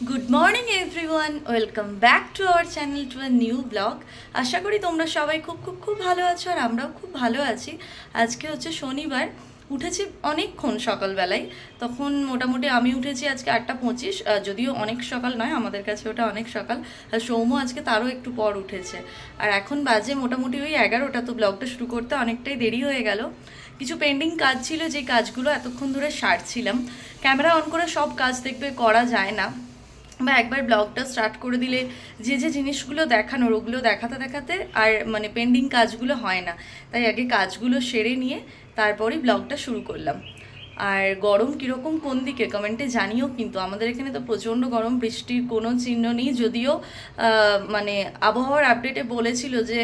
Good morning everyone welcome back to our channel to a new vlog আশা করি তোমরা সবাই খুব খুব খুব ভালো আছো আর আমরাও খুব ভালো আছি। আজকে হচ্ছে শনিবার, উঠেছি অনেকক্ষণ সকালবেলায়। তখন মোটামুটি আমি উঠেছি আজকে আটটা পঁচিশ যদিও অনেক সকাল নয়, আমাদের কাছে ওটা অনেক সকাল। আর সৌম্য আজকে তারও একটু পর উঠেছে। আর এখন বাজে মোটামুটি ওই এগারোটা, তো ব্লগটা শুরু করতে অনেকটাই দেরি হয়ে গেল। কিছু পেন্ডিং কাজ ছিল যে কাজগুলো এতক্ষণ ধরে সারছিলাম। ক্যামেরা অন করে সব কাজ দেখবে, করা যায় না। বা একবার ব্লগটা স্টার্ট করে দিলে যে যে জিনিসগুলো দেখানোর, ওগুলো দেখাতে দেখাতে আর মানে পেন্ডিং কাজগুলো হয় না। তাই আগে কাজগুলো সেরে নিয়ে তারপরেই ব্লগটা শুরু করলাম। আর গরম কীরকম কোন দিকে? কমেন্টে জানিও কিন্তু। আমাদের এখানে তো প্রচণ্ড গরম, বৃষ্টির কোনো চিহ্ন নেই। যদিও মানে আবহাওয়ার আপডেটে বলেছিল যে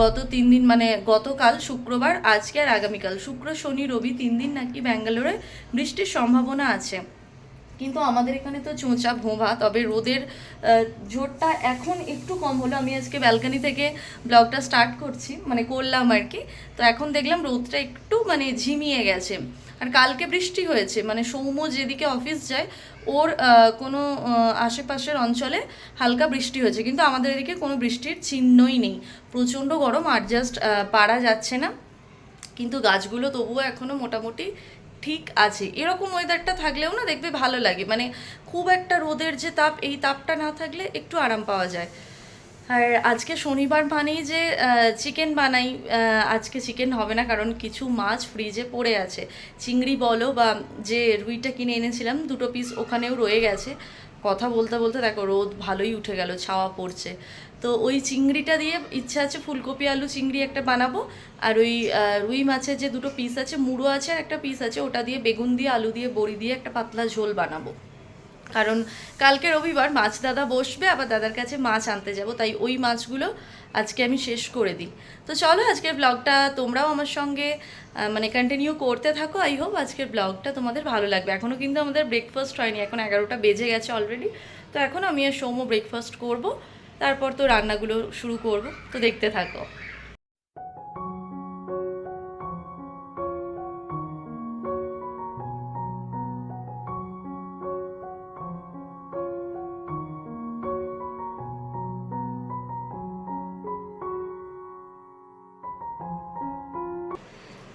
গত তিন দিন মানে গতকাল শুক্রবার, আজকে আর আগামীকাল। শুক্র, শনি, রবি তিন দিন নাকি ব্যাঙ্গালোরে বৃষ্টির সম্ভাবনা আছে। কিন্তু আমাদের এখানে তো চোঁচা ভোঁভা, তবে রোদের জোরটা এখন একটু কম হলো। আমি আজকে ব্যালকানি থেকে ব্লগটা স্টার্ট করছি মানে করলাম আর কি। তো এখন দেখলাম রোদটা একটু মানে ঝিমিয়ে গেছে। আর কালকে বৃষ্টি হয়েছে মানে সৌম্য যেদিকে অফিস যায়, ওর কোনো আশেপাশের অঞ্চলে হালকা বৃষ্টি হয়েছে। কিন্তু আমাদের এদিকে কোনো বৃষ্টির চিহ্নই নেই। প্রচণ্ড গরম, আর জাস্ট পারা যাচ্ছে না। কিন্তু গাছগুলো তবুও এখনও মোটামুটি ঠিক আছে। এরকম ওয়েদারটা থাকলেও না দেখবে ভালো লাগে। মানে খুব একটা রোদের যে তাপ, এই তাপটা না থাকলে একটু আরাম পাওয়া যায়। আর আজকে শনিবার মানেই যে চিকেন বানাই আজকে চিকেন হবে না কারণ কিছু মাছ ফ্রিজে পড়ে আছে। চিংড়ি বলো বা যে রুইটা কিনে এনেছিলাম, দুটো পিস ওখানেও রয়ে গেছে। কথা বলতে বলতে দেখো রোদ ভালোই উঠে গেল, ছাওয়া পড়ছে। তো ওই চিংড়িটা দিয়ে ইচ্ছা আছে ফুলকপি, আলু, চিংড়ি একটা বানাবো। আর ওই রুই মাছের যে দুটো পিস আছে, মুড়ো আছে আর একটা পিস আছে, ওটা দিয়ে বেগুন দিয়ে, আলু দিয়ে, বড়ি দিয়ে একটা পাতলা ঝোল বানাবো। কারণ কালকে রবিবার মাছ দাদা বসবে, আবার দাদার কাছে মাছ আনতে যাব, তাই ওই মাছগুলো আজকে আমি শেষ করে দিই। তো চলো আজকের ব্লগটা তোমরাও আমার সঙ্গে মানে কন্টিনিউ করতে থাকো আই হোপ আজকের ব্লগটা তোমাদের ভালো লাগবে। এখনও কিন্তু আমাদের ব্রেকফাস্ট হয়নি, এখন এগারোটা বেজে গেছে অলরেডি তো এখন আমি আর সৌম্য ব্রেকফাস্ট করব। তারপর তো রান্নাগুলো শুরু করব, তো দেখতে থাকো।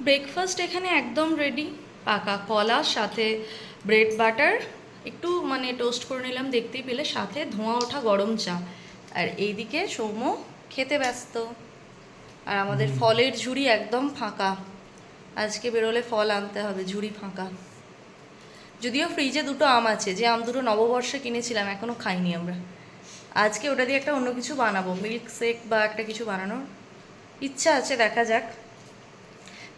ব্রেকফাস্ট এখানে একদম রেডি পাকা কলা, সাথে ব্রেড বাটার একটু মানে টোস্ট করে নিলাম দেখতেই পেলে, সাথে ধোঁয়া ওঠা গরম চা। আর এইদিকে সৌম্য খেতে ব্যস্ত। আর আমাদের ফলের ঝুড়ি একদম ফাঁকা। আজকে বেরোলে ফল আনতে হবে ঝুড়ি ফাঁকা। যদিও ফ্রিজে দুটো আম আছে যে আম দুটো নববর্ষে কিনেছিলাম এখনও খাইনি আমরা। আজকে ওটা দিয়ে একটা অন্য কিছু বানাবো মিল্ক শেক বা একটা কিছু বানানোর। ইচ্ছা আছে দেখা যাক।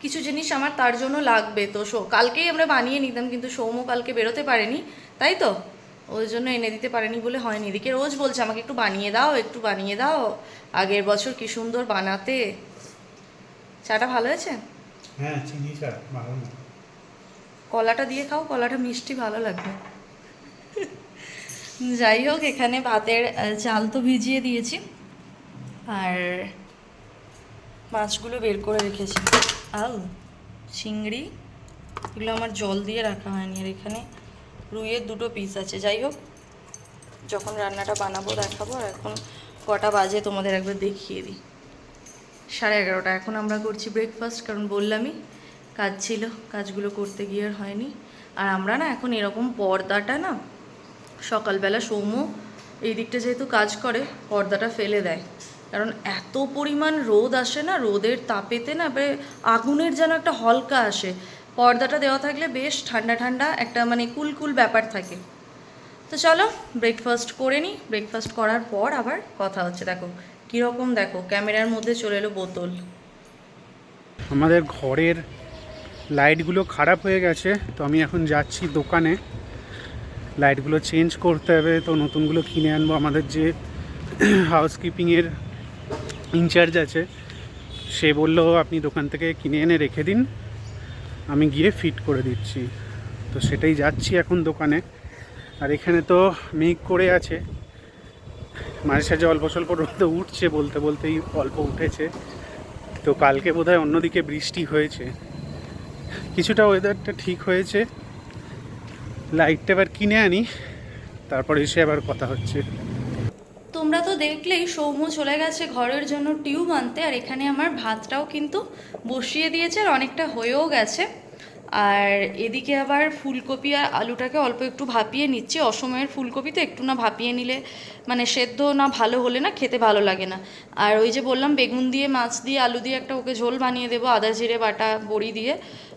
কিছু জিনিস আমার তার জন্য লাগবে তো সো কালকেই আমরা বানিয়ে নিতাম কিন্তু সৌম্য কালকে বেরোতে পারেনি তাই তো? ওই জন্য এনে দিতে পারেনি বলে হয়নি। এদিকে রোজ বলছে আমাকে একটু বানিয়ে দাও একটু বানিয়ে দাও। আগের বছর কি সুন্দর বানাতে। চাটা ভালো হয়েছে? হ্যাঁ চিনি চা ভালো না। কলাটা দিয়ে খাও কলাটা মিষ্টি ভালো লাগবে। যাই হোক এখানে ভাতের চাল তো ভিজিয়ে দিয়েছি। আর মাছগুলো বের করে রেখেছি। আউ চিংড়ি এগুলো আমার জল দিয়ে রাখা হয়নি। আর এখানে রুইয়ের দুটো পিস আছে, যাই হোক। যখন রান্নাটা বানাবো, দেখাবো, আর এখন কটা বাজে তোমাদের একবার দেখিয়ে দিই। সাড়ে এগারোটা, এখন আমরা করছি ব্রেকফাস্ট কারণ বললামই কাজ ছিল, কাজগুলো করতে গিয়ে আর হয়নি। আর আমরা না এখন এরকম পর্দাটা না, সকালবেলা সৌম্য এই দিকটা যেহেতু কাজ করে, পর্দাটা ফেলে দেয়। কারণ এত পরিমাণ রোদ আসে না, রোদের তাপেতে না আগুনের যেন একটা হলকা আসে। পর্দাটা দেওয়া থাকলে বেশ ঠান্ডা ঠান্ডা একটা মানে কুলকুল ব্যাপার থাকে। তো চলো ব্রেকফাস্ট করে নিই ব্রেকফাস্ট করার পর আবার কথা হচ্ছে। দেখো, কীরকম দেখো, ক্যামেরার মধ্যে চলে এলো বোতল। আমাদের ঘরের লাইটগুলো খারাপ হয়ে গেছে, তো আমি এখন যাচ্ছি দোকানে। লাইটগুলো চেঞ্জ করতে হবে, তো নতুনগুলো কিনে আনব। আমাদের যে হাউসকিপিংয়ের ইনচার্জ আছে, সে বলল, আপনি দোকান থেকে কিনে এনে রেখে দিন। আমি গিয়ে ফিট করে দিচ্ছি। তো সেটাই যাচ্ছি এখন দোকানে। আর এখানে তো মেঘ করে আছে। মাঝে সাঝে অল্প স্বল্প রোদ উঠছে বলতে বলতেই অল্প উঠেছে। তো কালকে বোধহয় অন্যদিকে বৃষ্টি হয়েছে। কিছুটা ওয়েদারটা ঠিক হয়েছে। লাইটটা এবার কিনে আনি। তারপরে এসে আবার কথা হচ্ছে। তোমরা তো দেখলেই সৌম্য চলে গেছে ঘরের জন্য টিউব আনতে, আর এখানে আমার ভাতটাও কিন্তু বসিয়ে দিয়েছে আর অনেকটা হয়েও গেছে। আর এদিকে আবার ফুলকপি আর আলুটাকে অল্প একটু ভাপিয়ে নিচ্ছি। অসময়ের ফুলকপি তো একটু না ভাপিয়ে নিলে মানে সেদ্ধ না ভালো হলে না খেতে ভালো লাগে না। আর ওই যে বললাম, বেগুন দিয়ে, মাছ দিয়ে, আলু দিয়ে একটা ওকে ঝোল বানিয়ে দেবো, আদা, জিরে, বাটা, বড়ি দিয়ে।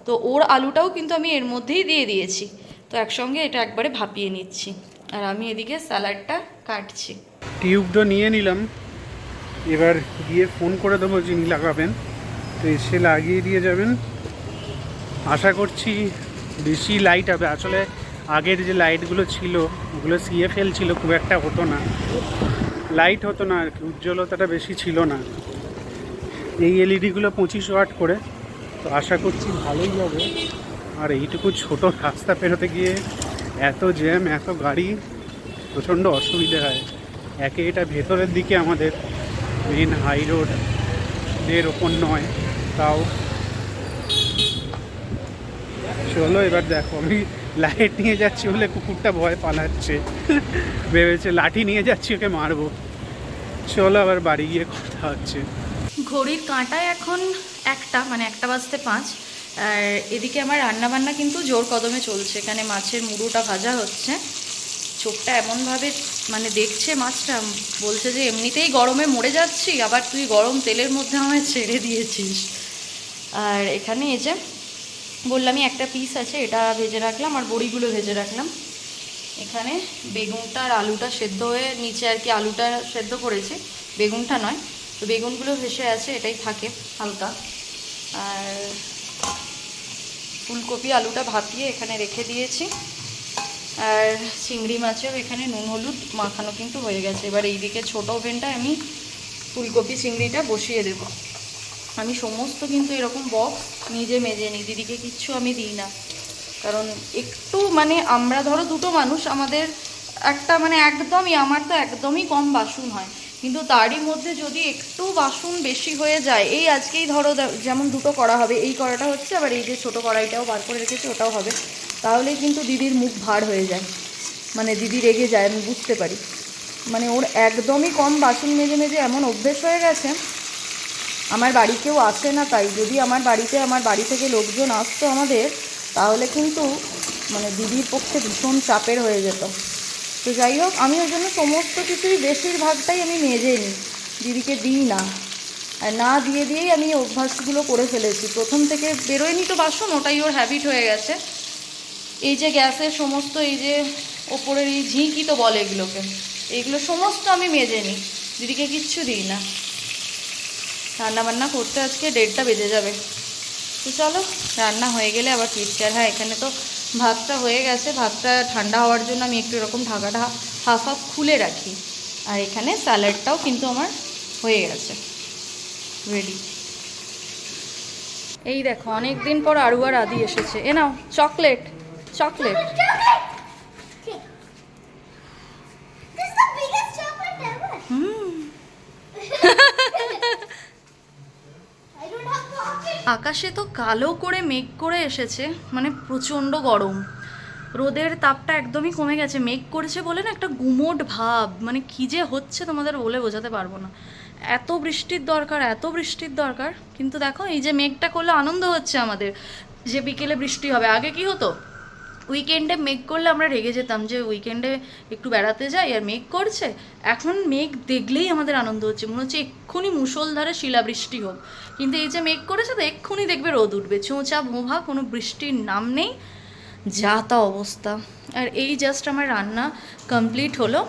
তো ওর আলুটাও কিন্তু আমি এর মধ্যেই দিয়ে দিয়েছি। তো একসঙ্গে এটা একবারে ভাপিয়ে নিচ্ছি। আর আমি এদিকে স্যালাডটা কাটছি। টিউবটা নিয়ে নিলাম। এবার গিয়ে ফোন করে দেবো যিনি লাগাবেন। তো এসে লাগিয়ে দিয়ে যাবেন। আশা করছি বেশি লাইট হবে। আসলে আগের যে লাইটগুলো ছিল, ওগুলো সিএফএল ছিল, খুব একটা হতো না। লাইট হতো না আর কি, উজ্জ্বলতাটা বেশি ছিল না। এই এলইডিগুলো পঁচিশ ওয়াট করে। তো আশা করছি ভালোই হবে। আর এইটুকু ছোট রাস্তা পেরোতে গিয়ে এত জ্যাম এত গাড়ি, প্রচণ্ড অসুবিধে হয়। একে এটা ভেতরের দিকে আমাদের মেন হাই রোডের ওপর নয়, তাও চলো এবার দেখো, আমি লাইট নিয়ে যাচ্ছি বলে কুকুরটা ভয় পালাচ্ছে। ভেবেছে লাঠি নিয়ে যাচ্ছি, ওকে মারবো। চলো আবার বাড়ি গিয়ে কথা হচ্ছে। ঘড়ির কাঁটায় এখন একটা মানে একটা বাজতে পাঁচ। আর এদিকে আমার রান্নাবান্না কিন্তু জোর কদমে চলছে, এখানে মাছের মুড়োটা ভাজা হচ্ছে। চোখটা এমনভাবে মানে দেখছে মাছটা, বলছে যে এমনিতেই গরমে মরে যাচ্ছি, আবার তুই গরম তেলের মধ্যে আমায় ছেড়ে দিয়েছিস। আর এখানে এই যে বললামই একটা পিস আছে, এটা ভেজে রাখলাম আর বড়িগুলো ভেজে রাখলাম। এখানে বেগুনটা আর আলুটা সেদ্ধ হয়ে নিচে আর কি আলুটা সেদ্ধ করেছি, বেগুনটা নয়। তো বেগুনগুলো ভেসে আছে, এটাই থাকে হালকা। আর ফুলকপি আলুটা ভাপিয়ে এখানে রেখে দিয়েছি। আর চিংড়ি মাছেও এখানে নুন, হলুদ মাখানো কিন্তু হয়ে গেছে। এবার এইদিকে ছোট ওভেনটায় আমি ফুলকপি চিংড়িটা বসিয়ে দেবো। আমি সমস্ত কিন্তু এরকম বক্স নিজে মেজে নিই, দিদিকে কিচ্ছু আমি দিই না। কারণ একটু মানে আমরা ধরো দুটো মানুষ, আমাদের একটা মানে একদমই, আমার তো একদমই কম বাসন হয়। কিন্তু তারই মধ্যে যদি একটু বাসন বেশি হয়ে যায়, এই আজকেই ধরো যেমন দুটো করা হবে, এই কড়াটা হচ্ছে, আবার এই যে ছোটো কড়াইটাও বার করে রেখেছি, ওটাও হবে। তাহলেই কিন্তু দিদির মুখ ভার হয়ে যায়। মানে দিদি রেগে যায়, আমি বুঝতে পারি। মানে ওর একদমই কম বাসন মেজে মেজে এমন অভ্যেস হয়ে গেছে, আমার বাড়ি কেউ আসে না তাই। যদি আমার বাড়িতে, আমার বাড়ি থেকে লোকজন আসতো আমাদের, তাহলে কিন্তু মানে দিদির পক্ষে ভীষণ চাপের হয়ে যেত। তো যাই হোক, আমি ওই জন্য সমস্ত কিছুই বেশিরভাগটাই আমি মেজে নিই। দিদিকে দিই না। আর না দিয়ে দিয়েই আমি অভ্যাসগুলো করে ফেলেছি। প্রথম থেকে বেরোয়নি তো বাসন, ওটাই ওর হ্যাবিট হয়ে গেছে। এই যে গ্যাসের সমস্ত এই যে ওপরের এই ঝিঁকি তো বলে এগুলোকে। এইগুলো সমস্ত আমি মেজে নিই। দিদিকে কিচ্ছু দিই না। রান্না বান্না করতে আজকে দেড়টা বেজে যাবে। তো চলো, রান্না হয়ে গেলে আবার ফিরছি। হ্যাঁ এখানে তো ভাতটা হয়ে গেছে। ভাতটা ঠান্ডা হওয়ার জন্য আমি একটু এরকম ঢাকাটা হাফ হাফ খুলে রাখি। আর এখানে স্যালাডটাও কিন্তু আমার হয়ে গেছে। রেডি। এই দেখো অনেক দিন পর আরু আর আদি এসেছে। এ নাও, চকলেট। Chocolate pocket. আকাশে তো কালো করে মেঘ করে এসেছে মানে প্রচণ্ড গরম। রোদের তাপটা একদমই কমে গেছে মেঘ করেছে বলে না একটা গুমোট ভাব মানে কী যে হচ্ছে তোমাদের বলে বোঝাতে পারব না। এত বৃষ্টির দরকার এত বৃষ্টির দরকার কিন্তু দেখো এই যে মেঘটা করলে আনন্দ হচ্ছে আমাদের যে বিকেলে বৃষ্টি হবে। আগে কি হতো? উইকেন্ডে মেঘ করলে আমরা রেগে যেতাম যে উইকেন্ডে একটু বেড়াতে যাই আর মেঘ করছে। এখন মেঘ দেখলেই আমাদের আনন্দ হচ্ছে। মনে হচ্ছে এক্ষুনি মুষলধারে শিলাবৃষ্টি হোক। কিন্তু এই যে মেঘ করেছে তো এক্ষুনি দেখবে রোদ উঠবে। চোঁচা ভোঁভা কোনো বৃষ্টির নাম নেই। যা তা অবস্থা। আর এই জাস্ট আমার রান্না কমপ্লিট হলো।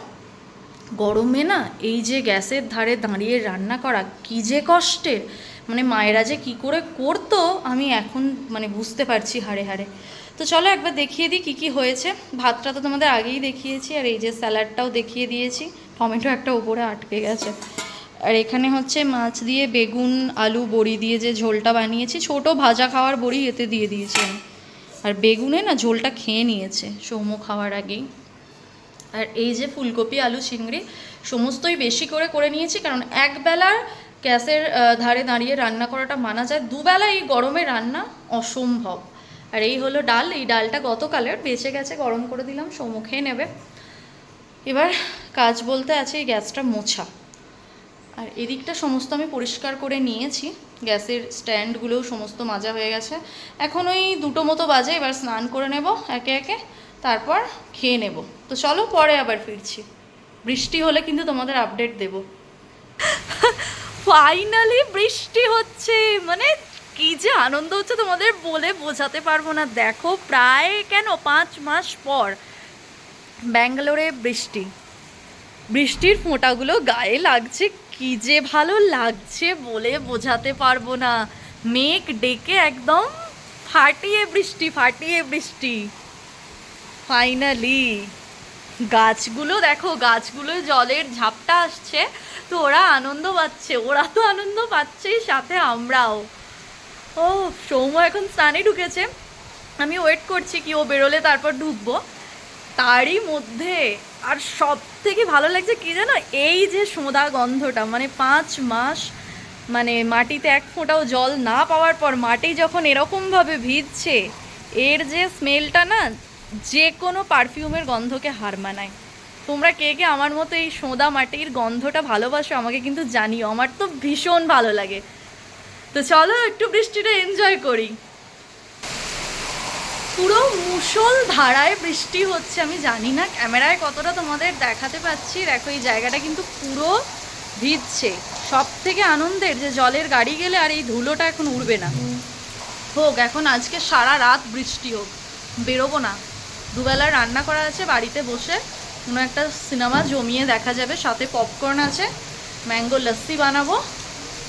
গরমে না এই যে গ্যাসের ধারে দাঁড়িয়ে রান্না করা, কী যে কষ্টের। মানে মায়েরা যে কী করে করতো, আমি এখন মানে বুঝতে পারছি হাড়ে হাড়ে। তো চলো একবার দেখিয়ে দিই কী কী হয়েছে। ভাতটা তো তোমাদের আগেই দেখিয়েছি, আর এই যে স্যালাডটাও দেখিয়ে দিয়েছি। টমেটো একটা উপরে আটকে গেছে। আর এখানে হচ্ছে মাছ দিয়ে বেগুন, আলু, বড়ি দিয়ে যে ঝোলটা বানিয়েছি, ছোট ভাজা খাওয়ার বড়ি এতে দিয়ে দিয়েছি আমি। আর বেগুনে না ঝোলটা খেয়ে নিয়েছে সৌম্য খাওয়ার আগেই। আর এই যে ফুলকপি, আলু, চিংড়ি, সমস্তই বেশি করে করে নিয়েছি, কারণ একবেলার গ্যাসের ধারে দাঁড়িয়ে রান্না করাটা মানা যায়। দুবেলা এই গরমে রান্না অসম্ভব। আর এই হলো ডাল, এই ডালটা গতকালের, বেঁচে গেছে, গরম করে দিলাম সৌম্য খেয়ে নেবে। এবার কাজ বলতে আছে এই গ্যাসটা মোছা। আর এদিকটা সমস্ত আমি পরিষ্কার করে নিয়েছি, গ্যাসের স্ট্যান্ডগুলোও সমস্ত মাজা হয়ে গেছে। এখন ওই দুটো মতো বাজে, এবার স্নান করে নেব একে একে, তারপর খেয়ে নেব। তো চলো পরে আবার ফিরছি। বৃষ্টি হলে কিন্তু তোমাদের আপডেট দেব। ফাইনালি বৃষ্টি হচ্ছে মানে কি যে আনন্দ হচ্ছে তোমাদের বলে বোঝাতে পারব না। দেখো, প্রায় কেন পাঁচ মাস পর ব্যাঙ্গালোরে বৃষ্টি। বৃষ্টির ফোঁটাগুলো গায়ে লাগছে, কি যে ভালো লাগছে বলে বোঝাতে পারব না। মেঘ ডেকে একদম ফাটিয়ে বৃষ্টি ফাটিয়ে বৃষ্টি। ফাইনালি গাছগুলো দেখো গাছগুলো জলের ঝাপটা আসছে, তো ওরা আনন্দ পাচ্ছে, ওরা তো আনন্দ পাচ্ছেই সাথে আমরাও। ও সৌম্য এখন স্নানে ঢুকেছে। আমি ওয়েট করছি কি ও বেরোলে তারপর ঢুকবো। তারই মধ্যে আর সব থেকে ভালো লাগছে কি জানো? এই যে সোঁদা গন্ধটা মানে পাঁচ মাস মানে মাটিতে এক ফোঁটাও জল না পাওয়ার পর মাটি যখন এরকমভাবে ভিজছে, এর যে স্মেলটা না যে কোনো পারফিউমের গন্ধকে হার মানায়। তোমরা কে কে আমার মতো এই সোঁদা মাটির গন্ধটা ভালোবাসো আমাকে কিন্তু জানিও। আমার তো ভীষণ ভালো লাগে। তো চলো একটু বৃষ্টিটা এনজয় করি। পুরো মুষল ধারায় বৃষ্টি হচ্ছে, আমি জানি না ক্যামেরায় কতটা তোমাদের দেখাতে পাচ্ছি। দেখো, এই জায়গাটা কিন্তু পুরো ভিজছে। সব থেকে আনন্দের যে জলের গাড়ি গেলে আর এই ধুলোটা এখন উড়বে না। হোক, এখন আজকে সারা রাত বৃষ্টি হোক, বেরোবো না। দুবেলা রান্না করা আছে বাড়িতে বসে। কোনো একটা সিনেমা জমিয়ে দেখা যাবে, সাথে পপকর্ন আছে ম্যাঙ্গো লস্যি বানাবো।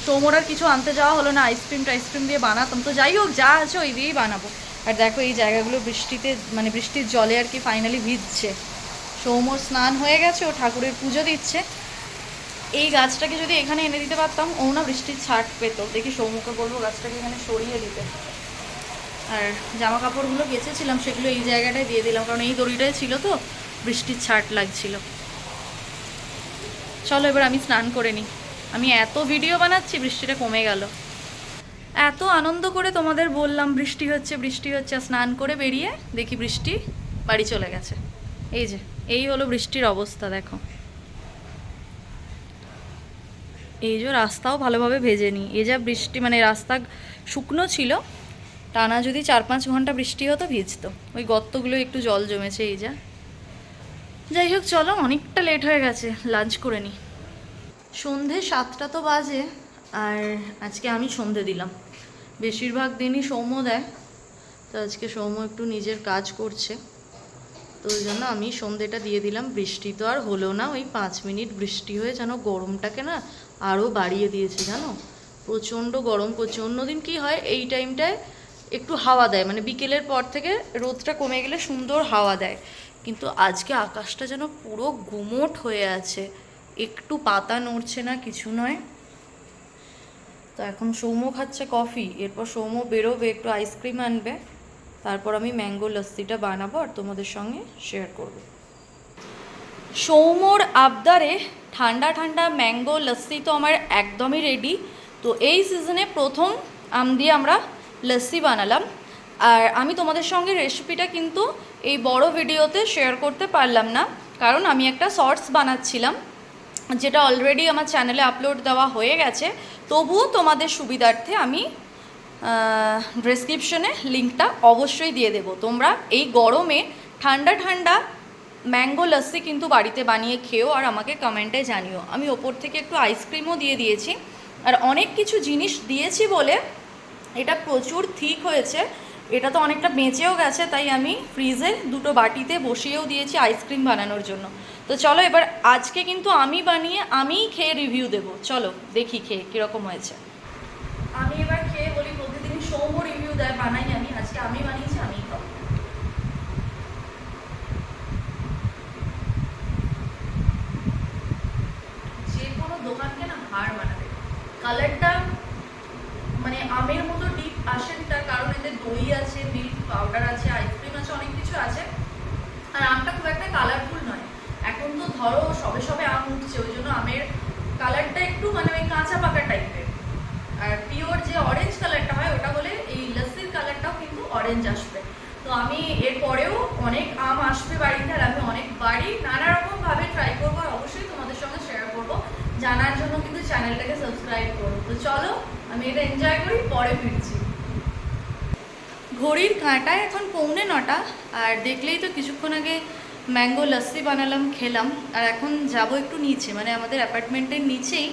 সৌমর আর কিছু আনতে যাওয়া হলো না আইসক্রিম টাইসক্রিম দিয়ে বানাতাম। তো যাই হোক, যা আছে ওই দিয়েই বানাবো। আর দেখো এই জায়গাগুলো বৃষ্টিতে মানে বৃষ্টির জলে আর কি ফাইনালি ভিজছে। সৌমর স্নান হয়ে গেছে, ও ঠাকুরের পুজো দিচ্ছে। এই গাছটাকে যদি এখানে এনে দিতে পারতাম, ও না বৃষ্টির ছাট পেত। দেখি সৌমুখে বলব গাছটাকে এখানে সরিয়ে দিতে। আর জামা কাপড়গুলো কেচেছিলাম, সেগুলো এই জায়গাটায় দিয়ে দিলাম, কারণ এই দড়িটাই ছিল তো, বৃষ্টির ছাট লাগছিল। চলো এবার আমি স্নান করে নিই। আমি এত ভিডিও বানাচ্ছি, বৃষ্টিটা কমে গেল। এত আনন্দ করে তোমাদের বললাম, বৃষ্টি হচ্ছে বৃষ্টি হচ্ছে স্নান করে বেরিয়ে দেখি বৃষ্টি বাড়ি চলে গেছে। এই যে, এই হলো বৃষ্টির অবস্থা, দেখো। এই যে রাস্তাও ভালোভাবে ভেজেনি। এ যা বৃষ্টি মানে রাস্তা শুকনো ছিল, টানা যদি চার পাঁচ ঘণ্টা বৃষ্টি হতো, ভিজতো। ওই গর্তগুলো একটু জল জমেছে, এই যা। যাই হোক, চলো, অনেকটা লেট হয়ে গেছে লাঞ্চ করে নিই সন্ধে সাতটা তো বাজে, আর আজকে আমি সন্ধে দিলাম। বেশিরভাগ দিনই সৌম্য দেয়, তো আজকে সৌম্য একটু নিজের কাজ করছে। তো ওই জন্য আমি সন্ধেটা দিয়ে দিলাম। বৃষ্টি তো আর হলো না, ওই পাঁচ মিনিট বৃষ্টি হয়ে যেন গরমটাকে না আরও বাড়িয়ে দিয়েছে, জানো? প্রচণ্ড গরম করছে অন্যদিন কি হয়, এই টাইমটায় একটু হাওয়া দেয়। মানে বিকেলের পর থেকে রোদটা কমে গেলে সুন্দর হাওয়া দেয়। কিন্তু আজকে আকাশটা যেন পুরো গুমোট হয়ে আছে। একটু পাতা নড়ছে না, কিছু নয়। তো এখন সৌম্য খাচ্ছে কফি এরপর সৌম্য বেরোবে, একটু আইসক্রিম আনবে। তারপর আমি ম্যাঙ্গো লস্যিটা বানাবো আর তোমাদের সঙ্গে শেয়ার করব। সৌম্যর আবদারে ঠান্ডা ঠান্ডা ম্যাঙ্গো লস্যি তো আমার একদমই রেডি তো এই সিজনে প্রথম আম দিয়ে আমরা লস্যি বানালাম। আর আমি তোমাদের সঙ্গে রেসিপিটা কিন্তু এই বড় ভিডিওতে শেয়ার করতে পারলাম না। কারণ আমি একটা শর্টস বানাচ্ছিলাম। যেটা অলরেডি আমার চ্যানেলে আপলোড দেওয়া হয়ে গেছে, তবুও তোমাদের সুবিধার্থে আমি ডেসক্রিপশনে লিঙ্কটা অবশ্যই দিয়ে দেবো। তোমরা এই গরমে ঠান্ডা ঠান্ডা ম্যাঙ্গো লস্যি কিন্তু বাড়িতে বানিয়ে খেও আর আমাকে কমেন্টে জানিও। আমি ওপর থেকে একটু আইসক্রিমও দিয়ে দিয়েছি। আর অনেক কিছু জিনিস দিয়েছি বলে এটা প্রচুর ঠিক হয়েছে। এটা তো অনেকটা বেঁচেও গেছে, তাই আমি ফ্রিজে দুটো বাটিতে বসিয়েও দিয়েছি আইসক্রিম বানানোর জন্য। তো চলো এবার আজকে কিন্তু আমি বানিয়ে আমিই খেয়ে রিভিউ দেবো। চলো, দেখি খেয়ে কীরকম হয়েছে। আমি এবার খেয়ে বলি প্রতিদিন সৌম্য রিভিউ দেয়, বানাই আমি। আজকে আমি বানিয়েছি, আমিই খাব। যে কোনো দোকানকে না হার মানাবে। কালারটা মানে আমের মতো ডিপ আসে তার কারণ এতে দই আছে মিল্ক পাউডার আছে আইসক্রিম আছে, অনেক কিছু আছে। আর আমটা খুব একটা কালারফুল এখন তো ধরো সবে সবে আম উঠছে, ওই জন্য আমের কালারটা একটু মানে ওই কাঁচা পাকা টাইপের আর পিওর যে অরেঞ্জ কালারটা হয়, ওটা হলে এই লস্যির কালারটাও কিন্তু অরেঞ্জ আসবে। তো আমি এরপরেও অনেক আম আসবে বাড়িতে, আর আমি অনেক বাড়ি নানা রকমভাবে ট্রাই করব, আর অবশ্যই তোমাদের সঙ্গে শেয়ার করব। জানার জন্য কিন্তু চ্যানেলটাকে সাবস্ক্রাইব করো। তো চলো, আমি এটা এনজয় করি, পরে ফিরছি। ঘড়ির কাঁটায় এখন পৌনে নটা, আর দেখলেই তো কিছুক্ষণ আগে ম্যাঙ্গো লস্যি বানালাম খেলাম আর এখন যাব একটু নিচে মানে আমাদের অ্যাপার্টমেন্টের নিচেই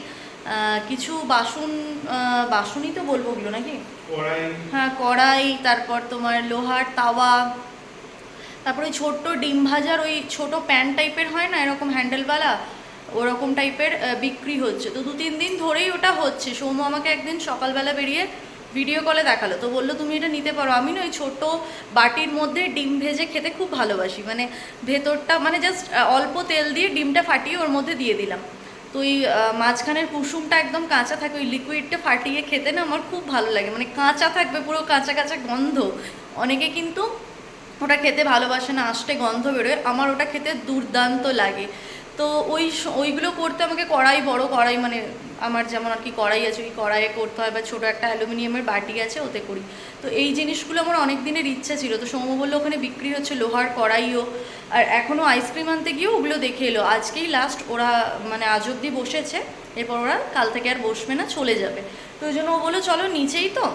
কিছু বাসন বাসনই তো বলব ওগুলো নাকি? হ্যাঁ কড়াই তারপর তোমার লোহার তাওয়া তারপরে ওই ছোট্ট ডিম ভাজার ওই ছোট প্যান টাইপের হয় না এরকম হ্যান্ডেলওয়ালা ওরকম টাইপের বিক্রি হচ্ছে। তো দু তিন দিন ধরেই ওটা হচ্ছে। সৌম্য আমাকে একদিন সকালবেলা বেরিয়ে ভিডিও কলে দেখাল। তো বলল, তুমি এটা নিতে পারো। আমি না ওই ছোটো বাটির মধ্যে ডিম ভেজে খেতে খুব ভালোবাসি। মানে ভেতরটা মানে জাস্ট অল্প তেল দিয়ে ডিমটা ফাটিয়ে ওর মধ্যে দিয়ে দিলাম। তো ওই মাঝখানের কুসুমটা একদম কাঁচা থাকে, ওই লিকুইডটা ফাটিয়ে খেতে না আমার খুব ভালো লাগে। মানে কাঁচা থাকবে, পুরো কাঁচা কাঁচা গন্ধ। অনেকে কিন্তু ওটা খেতে ভালোবাসে না, আষ্টে গন্ধ বেরোয়। আমার ওটা খেতে দুর্দান্ত লাগে। তো ওই ওইগুলো করতে আমাকে কড়াই বড় কড়াই মানে আমার যেমন আর কি কড়াই আছে, ওই কড়াইয়ে করতে হয় বা ছোটো একটা অ্যালুমিনিয়ামের বাটি আছে ওতে করি। তো এই জিনিসগুলো আমার অনেক দিনের ইচ্ছা ছিল। তো সৌম্য বলল ওখানে বিক্রি হচ্ছে লোহার কড়াইও। আর এখনও আইসক্রিম আনতে গিয়েও ওগুলো দেখে এলো। আজকেই লাস্ট ওরা মানে আজ অব্দি বসেছে। এরপর ওরা কাল থেকে আর বসবে না, চলে যাবে। তো ওই জন্য ও বলল, চলো নিচেই তো।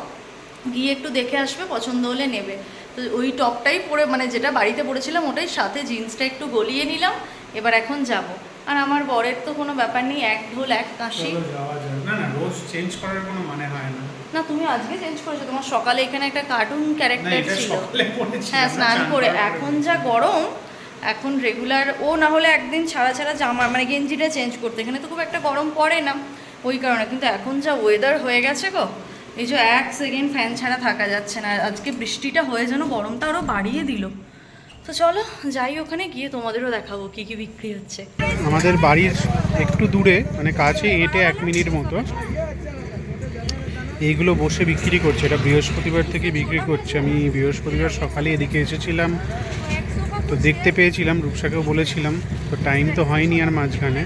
গিয়ে একটু দেখে আসবে, পছন্দ হলে নেবে। তো ওই টপটাই পরে মানে যেটা বাড়িতে পরেছিলাম ওটাই, সাথে জিন্সটা একটু গলিয়ে নিলাম। এবার এখন যাব। আর আমার বরের তো কোনো ব্যাপার নেই এক ঢোল এক কাশি। না না রোজ চেঞ্জ করার কোনো মানে হয় না। না তুমি আজকে চেঞ্জ করেছ। তোমার সকালে এখানে একটা কার্টুন ক্যারেক্টার ছিল। হ্যাঁ স্নান করে। এখন যা গরম এখন রেগুলার ও না হলে একদিন ছাড়া ছাড়া জামা মানে গেঞ্জিটা চেঞ্জ করতে। এখানে তো খুব একটা গরম পড়ে না ওই কারণে। কিন্তু এখন যা ওয়েদার হয়ে গেছে গো এই যে এক সেকেন্ড ফ্যান ছাড়া থাকা যাচ্ছে না। আজকে বৃষ্টিটা হয়ে যেন গরমটা আরও বাড়িয়ে দিল। তো চলো, যাই ওখানে, গিয়ে তোমাদেরও দেখাবো কি কি বিক্রি হচ্ছে। আমাদের বাড়ির একটু দূরে মানে কাছে হেঁটে এক মিনিট মতো, এইগুলো বসে বিক্রি করছে। এটা বৃহস্পতিবার থেকে বিক্রি করছে। আমি বৃহস্পতিবার সকালে এদিকে এসেছিলাম, তো দেখতে পেয়েছিলাম, রূপসাকেও বলেছিলাম, তো টাইম তো হয়নি আর মাঝখানে।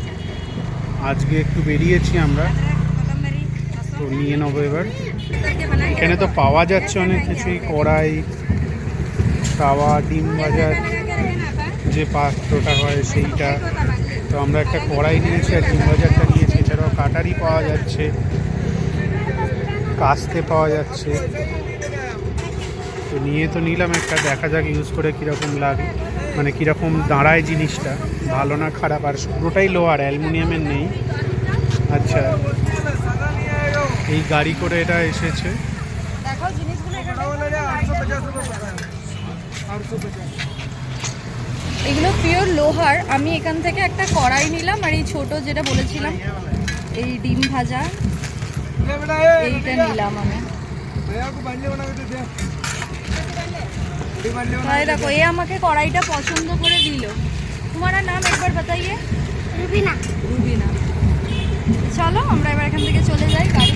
আজকে একটু বেরিয়েছি আমরা, তো নিয়ে নেব এবার। এখানে তো পাওয়া যাচ্ছে অনেক কিছুই, কড়াই তাওয়া ডিম ভাজার যে পাত্রটা হয় সেইটা। তো আমরা একটা কড়াই নিয়েছি আর ডিম ভাজারটা নিয়েছি। এছাড়াও কাটারি পাওয়া যাচ্ছে, কাস্তে পাওয়া যাচ্ছে। তো নিয়ে তো নিলাম একটা, দেখা যাক ইউজ করে কীরকম লাগে। মানে কীরকম দাঁড়ায় জিনিসটা। ভালো না খারাপ? আর পুরোটাই লোহার অ্যালুমিনিয়ামের নেই। আচ্ছা এই গাড়ি করে এটা এসেছে। জিনিসগুলো এগুলো পিওর লোহার। আমি এখান থেকে একটা কড়াই নিলাম আর এই ছোট যেটা বলেছিলাম এই ডিম ভাজা এইটা নিলাম আমি। তাই দেখো এ আমাকে কড়াইটা পছন্দ করে দিল। তোমার নাম একবার বাতাইয়ে। রুবিনা। রুবিনা। চলো আমরা এবার এখান থেকে চলে যাই গাড়ি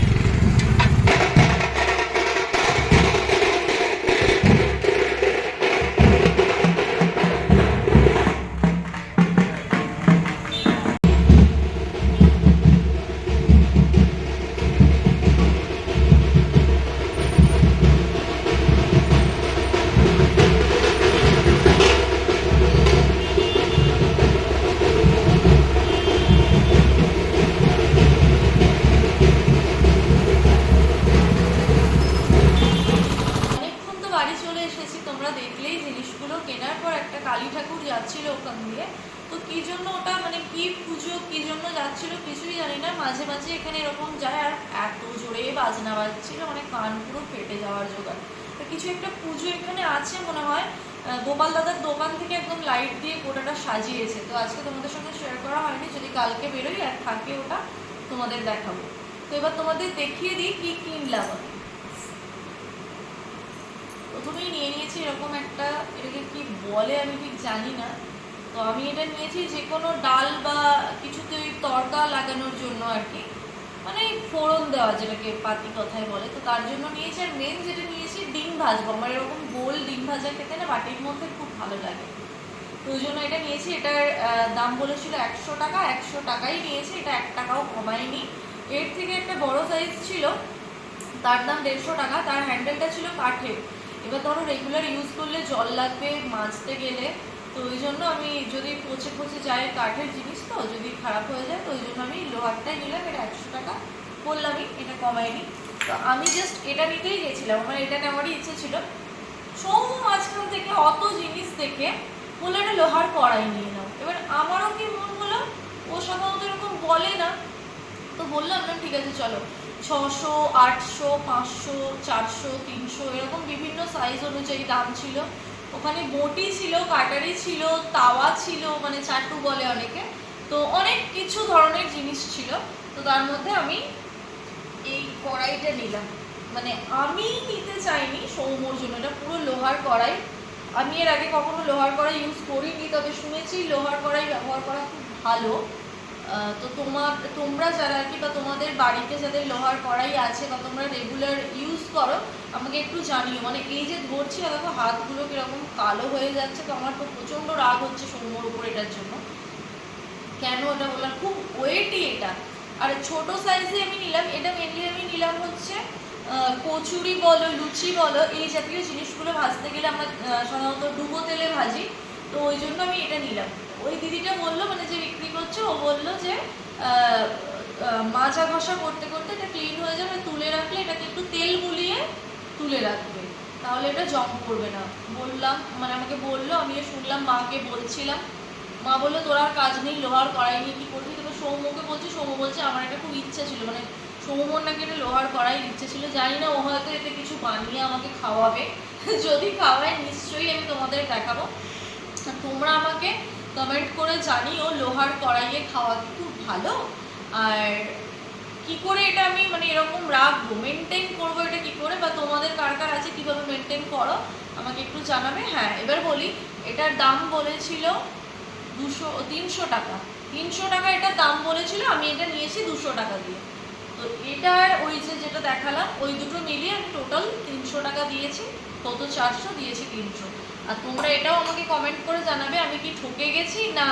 মানে পুরো ফেটে যাওয়ার জোগাড়। তো কিছু একটা পুজো এখানে আছে মনে হয়। গোপাল দাদার দোকান থেকে একদম লাইট দিয়ে গোটাটা সাজিয়েছে। তো আজকে তোমাদের সঙ্গে শেয়ার করা হয়নি। যদি কালকে বেরোই আর থাকে ওটা, তোমাদের দেখাবো। তো এবার তোমাদের দেখিয়ে দিই কি কিনলাম প্রথমেই নিয়ে নিয়েছি এরকম একটা, এটাকে কি বলে আমি ঠিক জানি না। তো আমি এটা নিয়েছি যে কোনো ডাল বা কিছুতে তড়কা লাগানোর জন্য আর কি। মানে ফোড়ন দেওয়া যেটাকে পাতি কথায় বলে, তো তার জন্য নিয়েছি, আর মেন যেটা নিয়েছি, ডিম ভাজবো। আমার এরকম গোল ডিম ভাজা খেতে না বাটির মধ্যে খুব ভালো লাগে। তো ওই জন্য এটা নিয়েছি। এটার দাম বলেছিল একশো টাকা, একশো টাকাই নিয়েছি। এটা এক টাকাও কমায়নি এর থেকে একটা বড় সাইজ ছিল, তার দাম দেড়শো টাকা, তার হ্যান্ডেলটা ছিল কাঠের। এবার ধরো রেগুলার ইউজ করলে জল লাগবে, মাজতে গেলে। তো ওই জন্য আমি যদি পচে পচে যায় কাঠের জিনিস তো, যদি খারাপ হয়ে যায় তো ওই জন্য আমি লোহারটাই নিলাম, এটা একশো টাকা বললামই, এটা কমায়নি। তো আমি জাস্ট এটা নিতেই গেছিলাম, আমার এটা নেওয়ারই ইচ্ছে ছিল। সৌম মাঝখান থেকে অত জিনিস দেখে বলল একটা লোহার কড়াই নিয়ে নাও। এবার আমারও কি মন হলো? ও সাধারণত এরকম বলে না। তো বললাম না ঠিক আছে, চলো। ছশো, আটশো, পাঁচশো, চারশো, তিনশো, এরকম বিভিন্ন সাইজ অনুযায়ী দাম ছিল। ওখানে বটি ছিল, কাটারি ছিল, তাওয়া ছিল মানে চাটু বলে অনেকে। তো অনেক কিছু ধরনের জিনিস ছিল। তো তার মধ্যে আমি এই কড়াইটা নিলাম। মানে আমি নিতে চাইনি সৌমর জন্য, এটা পুরো লোহার কড়াই। আমি এর আগে কখনো লোহার কড়াই ইউজ করিনি, তবে শুনেছি লোহার কড়াই ব্যবহার করা খুব ভালো। তো তোমার, তোমরা যারা আর কি বা তোমাদের বাড়িতে যাদের লোহার কড়াই আছে বা তোমরা রেগুলার ইউজ করো, আমাকে একটু জানিও। মানে এই যে ধরছি দেখো হাতগুলো কীরকম কালো হয়ে যাচ্ছে, তো আমার তো প্রচণ্ড রাগ হচ্ছে সৌম্যর উপর এটার জন্য। কেন ওটা বললাম? খুব ওয়েটি এটা। আর ছোট সাইজে আমি নিলাম, এটা মেনলি আমি নিলাম হচ্ছে কচুরি বলো, লুচি বলো, এই জাতীয় জিনিসগুলো ভাজতে গেলে আমরা সাধারণত ডুবো তেলে ভাজি, তো ওই জন্য আমি এটা নিলাম। ওই দিদিটা বলল মানে যে বিক্রি করছে, ও বলল যে মাজা ঘষা করতে করতে এটা ক্লিন হয়ে যাবে, তুলে রাখলে এটাকে একটু তেল গুলিয়ে তুলে রাখবে। তাহলে এটা জং করবে না। বললাম মানে আমাকে বলল, আমিও শুনলাম, মাকে বলছিলাম। মা বলল, তোর আর কাজ নেই, লোহার কড়াই নিয়ে কি করবি? তবে সৌম্যকে বলছি, সৌম্য বলছে, আমার একটা খুব ইচ্ছা ছিল। মানে সৌম্যর নাকি একটা লোহার কড়াই ইচ্ছে ছিল। জানি না, ও হয়তো এতে কিছু বানিয়ে আমাকে খাওয়াবে। যদি খাওয়ায়, নিশ্চয়ই আমি তোমাদের দেখাবো। তোমরা আমাকে কমেন্ট করে জানিও, লোহার কড়াইয়ে খাওয়া খুব ভালো? আর কি করে এটা আমি মানে এরকম রাখব? মেনটেন করব এটা কি করে? বা তোমাদের কার কার আছে? কীভাবে মেনটেন করো? আমাকে একটু জানাবে। হ্যাঁ এবার বলি, এটার দাম বলেছিল দুশো, তিনশো টাকা। তিনশো টাকা এটার দাম বলেছিল, আমি এটা নিয়েছি দুশো টাকা দিয়ে। তো এটার ওই যে যেটা দেখালাম, ওই দুটো মিলিয়ে আমি টোটাল তিনশো টাকা দিয়েছি। কত? চারশো, দিয়েছি তিনশো। আর তোমরা এটাও আমাকে কমেন্ট করে জানাবে আমি কি ঠকে গেছি না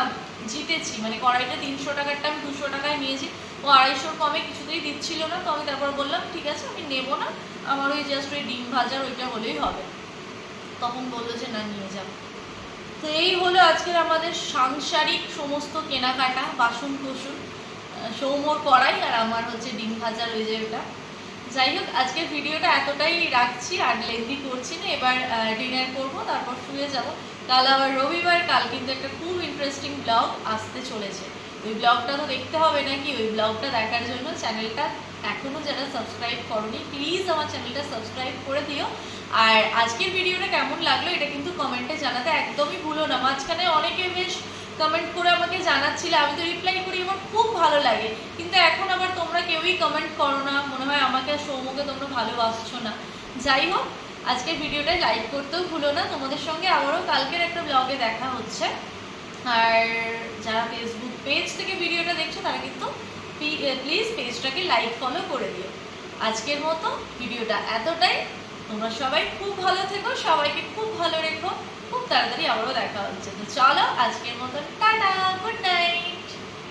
জিতেছি? মানে কড়াইটা তিনশো টাকারটা আমি দুশো টাকায় নিয়েছি। ও আড়াইশোর কমে কিছুতেই দিচ্ছিল না, তো আমি তারপর বললাম, ঠিক আছে, আমি নেব না। আমার ওই জাস্ট ওই ডিম ভাজার ওইটা হলেই হবে। তখন বলল যে, না, নিয়ে যাব তো এই হলো আজকের আমাদের সাংসারিক সমস্ত কেনাকাটা বাসন কোসন সৌমর কড়াই আর আমার হচ্ছে ডিম ভাজার ওই যে ওটা। যাই হোক, আজকের ভিডিওটা এতটাই রাখছি আর লেন্দি করছি না। এবার ডিনার করব, তারপর শুয়ে যাব। কাল আবার রবিবার, কাল কিন্তু একটা খুব ইন্টারেস্টিং ব্লগ আসতে চলেছে। ওই ব্লগটা তো দেখতে হবে নাকি? ওই ব্লগটা দেখার জন্য চ্যানেলটা এখনও যারা সাবস্ক্রাইব করনি প্লিজ আমার চ্যানেলটা সাবস্ক্রাইব করে দিও। আর আজকের ভিডিওটা কেমন লাগল, এটা কিন্তু কমেন্টে জানাতে একদমই ভুলো না। মাঝখানে অনেকে বেশ কমেন্ট করে আমাকে জানাচ্ছিলে, আমি তো রিপ্লাই করি আমার খুব ভালো লাগে। কিন্তু এখন আবার তোমরা কেউই কমেন্ট করো না, মনে হয় আমাকে আর সৌমকে তোমরা ভালোবাসছো না। যাই হোক, আজকের ভিডিওটা লাইক করতেও ভুলো না। তোমাদের সঙ্গে আবারও কালকের একটা ব্লগে দেখা হচ্ছে। আর যারা ফেসবুক পেজ থেকে ভিডিওটা দেখছ, তারা কিন্তু প্লিজ পেজটাকে লাইক ফলো করে দিও। আজকের মতো ভিডিওটা এতটাই। তোমরা সবাই খুব ভালো থেকো, সবাইকে খুব ভালো রেখো। তাড়াতাড়ি আবারও দেখা হচ্ছে। তো চলো আজকের মতন টাটা গুড নাইট।